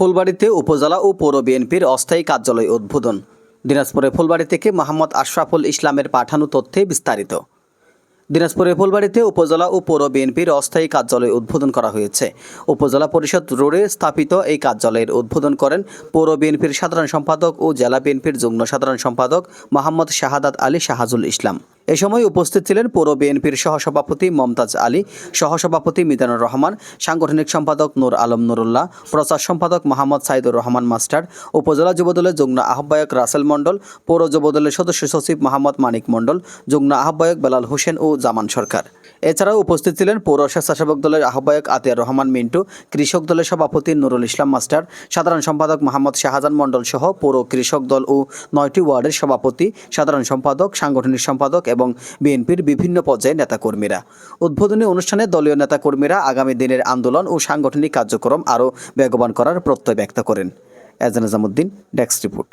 ফুলবাড়িতে উপজেলা ও পৌর বিএনপির অস্থায়ী কার্যালয় উদ্বোধন। দিনাজপুরে ফুলবাড়ি থেকে মোহাম্মদ আশরাফুল ইসলামের পাঠানো তথ্যে বিস্তারিত। দিনাজপুরের ফুলবাড়িতে উপজেলা ও পৌর বিএনপির অস্থায়ী কার্যালয় উদ্বোধন করা হয়েছে। উপজেলা পরিষদ রোডে স্থাপিত এই কার্যালয়ের উদ্বোধন করেন পৌর বিএনপির সাধারণ সম্পাদক ও জেলা বিএনপির যুগ্ম সাধারণ সম্পাদক মোহাম্মদ শাহাদাত আলী শাহাজুল ইসলাম। এ সময় উপস্থিত ছিলেন পৌর বিএনপির সহসভাপতি মমতাজ আলী, সহসভাপতি মিজানুর রহমান, সাংগঠনিক সম্পাদক নূর আলম নুরুল্লাহ, প্রচার সম্পাদক মোহাম্মদ সাইদুর রহমান মাস্টার, উপজেলা যুবদলের যুগ্ম আহ্বায়ক রাসেল মণ্ডল, পৌর যুবদলের সদস্য সচিব মোহাম্মদ মানিক মণ্ডল, যুগ্ম আহ্বায়ক বেলাল হোসেন ও জামান সরকার। এছাড়াও উপস্থিত ছিলেন পৌর স্বেচ্ছাসেবক দলের আহ্বায়ক আতিয়ার রহমান মিন্টু, কৃষক দলের সভাপতি নুরুল ইসলাম মাস্টার, সাধারণ সম্পাদক মোহাম্মদ শাহজাহান মণ্ডল সহ পৌর কৃষক দল ও নয়টি ওয়ার্ডের সভাপতি, সাধারণ সম্পাদক, সাংগঠনিক সম্পাদক এবং বিএনপির বিভিন্ন পর্যায়ে নেতাকর্মীরা। উদ্বোধনী অনুষ্ঠানে দলীয় নেতাকর্মীরা আগামী দিনের আন্দোলন ও সাংগঠনিক কার্যক্রম আরও বেগবান করার প্রত্যয় ব্যক্ত করেন। Ezan Azamuddin desk report.